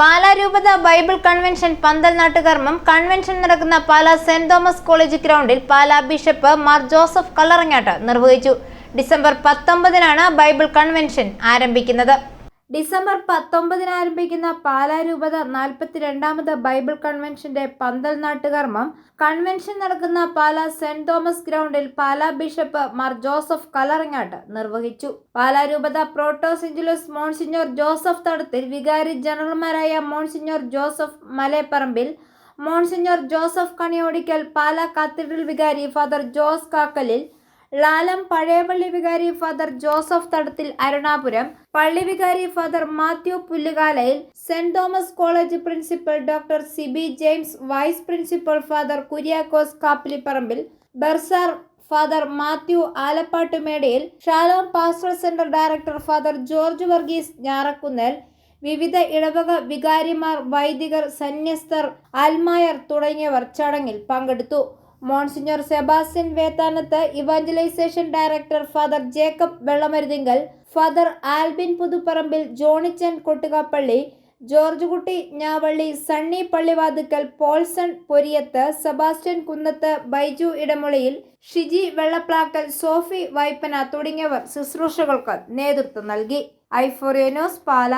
പാലാ രൂപത Bible convention പന്തൽ നാട്ടുകർമ്മം. Convention നടക്കുന്ന പാലാ സെന്റ് തോമസ് കോളേജ് ഗ്രൗണ്ടിൽ പാലാ ബിഷപ്പ് മാർ ജോസഫ് കല്ലറങ്ങാട്ട് നിർവഹിച്ചു. ഡിസംബർ പത്തൊമ്പതിനാണ് ബൈബിൾ കൺവെൻഷൻ ആരംഭിക്കുന്നത്. ഡിസംബർ പത്തൊമ്പതിന് ആരംഭിക്കുന്ന പാലാ രൂപത നാൽപ്പത്തിരണ്ടാമത് ബൈബിൾ കൺവെൻഷന്റെ പന്തൽ നാട്ടുകർമ്മം. കൺവെൻഷൻ നടക്കുന്ന പാലാ സെന്റ് തോമസ് ഗ്രൗണ്ടിൽ പാലാ ബിഷപ്പ് മാർ ജോസഫ് കലറങ്ങാട്ട് നിർവഹിച്ചു. പാലാ രൂപത പ്രോട്ടോസിഞ്ചുലസ് മോൺസിഞ്ഞോർ ജോസഫ് തടത്തിൽ വികാരി ജനറൽമാരായ monsignor Joseph Malepparambil monsignor Joseph Kaniyodickal Pala cathedral വികാരി ഫാദർ ജോസ് കാക്കലിൽ ലാലം പഴയപള്ളി വികാരി ഫാദർ ജോസഫ് തടത്തിൽ അരുണാപുരം പള്ളി വികാരി father Mathew Pullukalayil Saint Thomas college principal doctor Siby James vice principal father Kuriakose Kappilipparambil bursar father Mathew Alappattumedayil Shalom pastor centre director father George Varghese Njarakkunnel വിവിധ ഇടവക വികാരിമാർ വൈദികർ സന്യസ്തർ ആൽമായർ തുടങ്ങിയവർ ചടങ്ങിൽ പങ്കെടുത്തു. Monsignor Sebastian Vethanath evangelisation director father Jacob Vellamaruthinkal father Albin Puthupparambil Johnichan Kottukappally George Kutty Njavally Sunny Pallivathukkal Polson Poriyath Sebastian Kunnath Baiju Idamulayil Shiji Vellaplackal Sophy Vaippana തുടങ്ങിയവർ ശുശ്രൂഷകൾക്ക് നേതൃത്വം നൽകി. ഐഫോറിയനോസ് പാല.